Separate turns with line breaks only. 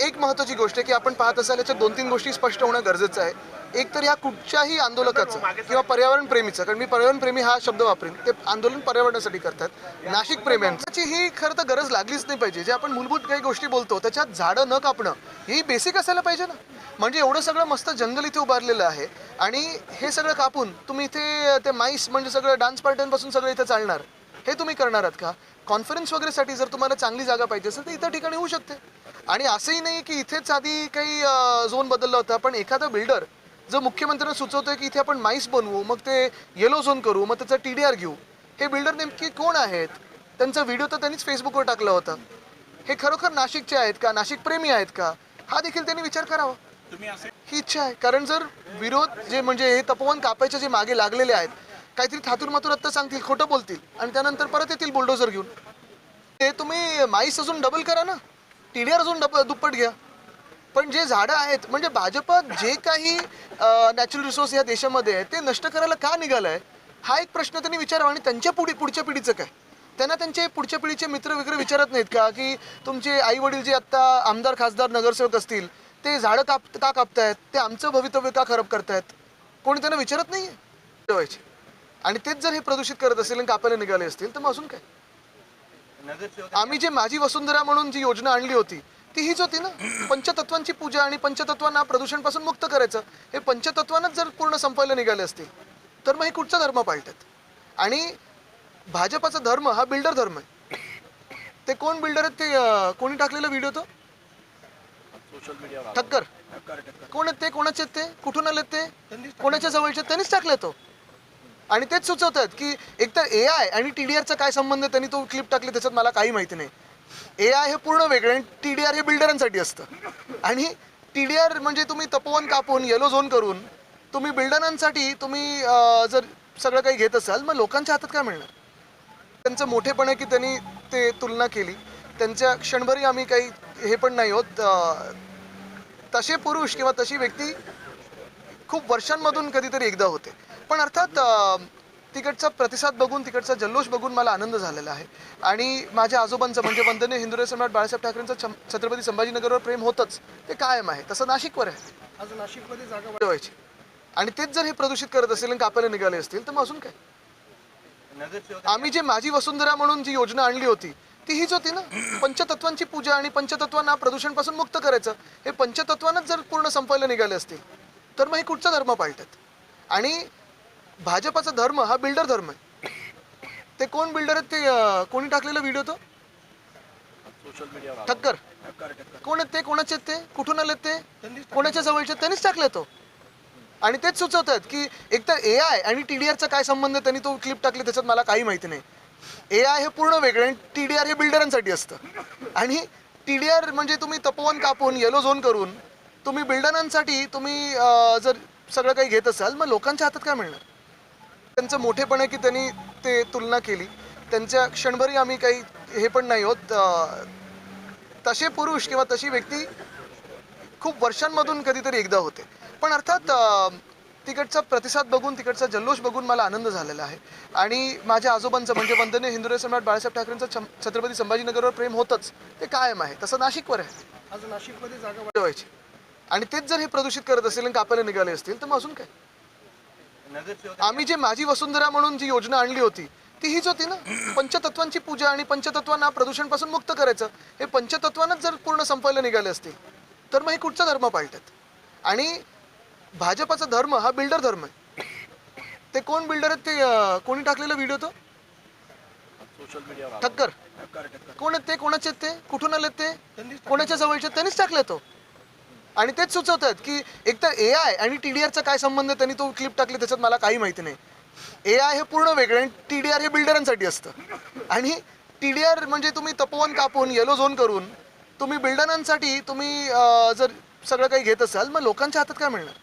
एक महत्त्वाची गोष्ट आहे की आपण पाहत असाल याच्यात दोन तीन गोष्टी स्पष्ट होणं गरजेचं आहे. एक तर ह्या कुठच्याही आंदोलकाचं किंवा पर्यावरण प्रेमीचं कारण मी पर्यावरण प्रेमी हा शब्द वापरेन ते आंदोलन पर्यावरणासाठी करतात. नाशिक प्रेम्यांची. ही खरं तर गरज लागलीच नाही पाहिजे. जे आपण मूलभूत काही गोष्टी बोलतो त्याच्यात झाडं न कापणं ही बेसिक असायला पाहिजे ना. म्हणजे एवढं सगळं मस्त जंगल इथे उभारलेलं आहे आणि हे सगळं कापून तुम्ही इथे ते माईस म्हणजे सगळं डान्स पार्ट्यांपासून सगळं इथे चालणार. हे तुम्ही करणार आहात का? कॉन्फरन्स वगैरेसाठी जर तुम्हाला चांगली जागा पाहिजे असेल तर इतर ठिकाणी होऊ शकते. आणि असंही नाही की इथेच आधी काही झोन बदलला होता पण एखादा बिल्डर जर मुख्यमंत्र्यांना सुचवतोय की इथे आपण माईस बनवू मग ते येलो झोन करू मग त्याचा टी डी आर घेऊ. हे बिल्डर नेमके कोण आहेत? त्यांचा व्हिडिओ तर त्यांनीच फेसबुकवर टाकला होता. हे खरोखर नाशिकचे आहेत का? नाशिक प्रेमी आहेत का? हा देखील त्यांनी विचार करावा. ही इच्छा आहे. कारण जर विरोध जे म्हणजे हे तपोवन कापायचे जे मागे लागलेले आहेत काहीतरी थातूर मातूर आत्ता सांगतील खोटं बोलतील. आणि त्यानंतर परत येतील बुलडोझर घेऊन. ते तुम्ही माईस अजून डबल करा ना. टी डी आर अजून डब दुप्पट घ्या. पण जे झाडं आहेत म्हणजे भाजप जे काही नॅचरल रिसोर्स या देशामध्ये आहे ते नष्ट करायला का निघालं आहे हा एक प्रश्न त्यांनी विचारावा आणि त्यांच्या पुढे पुढच्या पिढीचं काय? त्यांना त्यांचे पुढच्या पिढीचे मित्र वगैरे विचारत नाहीत का? की तुमचे आई वडील जे आत्ता आमदार खासदार नगरसेवक असतील ते झाडं काप का कापतायत? ते आमचं भवितव्य का खराब करतायत? कोणी त्यांना विचारत नाही ठेवायचे आणि तेच जर हे प्रदूषित करत असेल आणि कापायला निघाले असतील तर मग अजून काय? आम्ही जे माझी वसुंधरा म्हणून जी योजना आणली होती ती हीच होती ना? पंचतत्वांची पूजा आणि पंचतत्वांना प्रदूषणपासून मुक्त करायचं हे पंचतत्वांनाच जर पूर्ण संपायला निघाले असतील तर मग हे कुठचा धर्म पाळतात आणि भाजपाचा धर्म हा बिल्डर धर्म आहे. ते कोण बिल्डर आहेत ते कोणी टाकलेला व्हिडिओ तो? ठक्कर. कोण आहेत ते? कोणाचे ते? कुठून आलेत ते? कोणाच्या जवळचे? त्यांनीच टाकले तो. आणि तेच सुचवतात की एकतर ए आय आणि टी डी आरचा काय संबंध आहे, त्यांनी तो क्लिप टाकली त्याच्यात मला काही माहिती नाही. ए आय हे पूर्ण वेगळं आणि टी डी आर हे बिल्डरांसाठी असतं. आणि टी डी आर म्हणजे तुम्ही तपोवन कापून येलो झोन करून तुम्ही बिल्डरांसाठी तुम्ही जर सगळं काही घेत असाल मग लोकांच्या हातात काय मिळणार? त्यांचं मोठेपण आहे की त्यांनी ते तुलना केली. त्यांच्या क्षणभरी आम्ही काही हे पण नाही होत. तसे पुरुष किंवा तशी व्यक्ती खूप वर्षांमधून कधीतरी एकदा होते. पण अर्थात तिकडचा प्रतिसाद बघून तिकडचा जल्लोष बघून मला आनंद झालेला आहे. आणि माझ्या आजोबांचं म्हणजे वंदनीय हिंदुराय सम्राट बाळासाहेब ठाकरेंचं छत्रपती संभाजीनगरवर प्रेम होतंच ते कायम आहे. तसं नाशिकवर आहे.
आज नाशिकमध्ये जागा
आणि तेच जर हे प्रदूषित करत असेल आणि कापायला निघाले असतील तर मग अजून काय? आम्ही जे माझी वसुंधरा म्हणून जी योजना आणली होती ती हीच होती ना? पंचतत्वांची पूजा आणि पंचतत्वांना प्रदूषणपासून मुक्त करायचं हे पंचतत्वांनाच जर पूर्ण संपायला निघाले असतील तर मग हे कुठचा धर्म पाळतात? आणि भाजपाचा धर्म हा बिल्डर धर्म आहे. ते कोण बिल्डर आहेत ते कोणी टाकलेला व्हिडिओ तो? ठक्कर. कोण आहेत ते? कोणाचे ते? कुठून आले ते? कोणाच्या जवळचे त्यांनीच टाकले तो. आणि तेच सुचवतात की एकतर ए आय आणि टी डी आरचा काय संबंध आहे, त्यांनी तो क्लिप टाकले त्याच्यात मला काही माहिती नाही. ए आय हे पूर्ण वेगळं आणि टी डी आर हे बिल्डरांसाठी असतं. आणि टी डी आर म्हणजे तुम्ही तपोवन कापून येलो झोन करून तुम्ही बिल्डरांसाठी तुम्ही जर सगळं काही घेत असाल मग लोकांच्या हातात काय मिळणार? त्यांचं मोठेपण आहे की त्यांनी ते तुलना केली. त्यांच्या क्षणभरी आम्ही काही हे पण नाही होत. तसे पुरुष किंवा तशी व्यक्ती खूप वर्षांमधून कधीतरी एकदा होते. पण अर्थात तिकडचा प्रतिसाद बघून तिकडचा जल्लोष बघून मला आनंद झालेला आहे. आणि माझ्या आजोबांचं म्हणजे वंदनीय हिंदुराय सम्राट बाळासाहेब ठाकरेंचं छत्रपती संभाजीनगरवर प्रेम होतंच. ते कायम आहे. तसं नाशिकवर आहे.
आज नाशिकमध्ये जागा
ठेवायची आणि तेच जर हे प्रदूषित करत असेल आणि कापायला निघाले असतील तर मग अजून काय? आम्ही जे माझी वसुंधरा म्हणून जी योजना आणली होती ती हीच होती ना पंचतत्वांची पूजा आणि पंचतत्वांना प्रदूषणपासून मुक्त करायचं हे पंचतत्वांनाच जर पूर्ण संपायला निघाले असतील तर मग हे कुठचा धर्म पाळतात आणि भाजपाचा धर्म हा बिल्डर धर्म आहे. ते कोण बिल्डर आहेत ते कोणी टाकलेला व्हिडिओ तो? ठक्कर. कोण आहेत ते? कोणाचे आहेत ते? कुठून आलेत ते? कोणाच्या जवळचे? त्यांनीच टाकले तो. आणि तेच सुचवतात की एक तर ए आय आणि टी डी आरचा काय संबंध आहे, त्यांनी तो क्लिप टाकली त्याच्यात मला काही माहिती नाही. ए आय हे पूर्ण वेगळं आणि टी डी आर हे बिल्डरांसाठी असतं. आणि टी डी आर म्हणजे तुम्ही तपोवन कापून येलो झोन करून तुम्ही बिल्डरांसाठी तुम्ही जर सगळं काही घेत असाल मग लोकांच्या हातात काय मिळणार?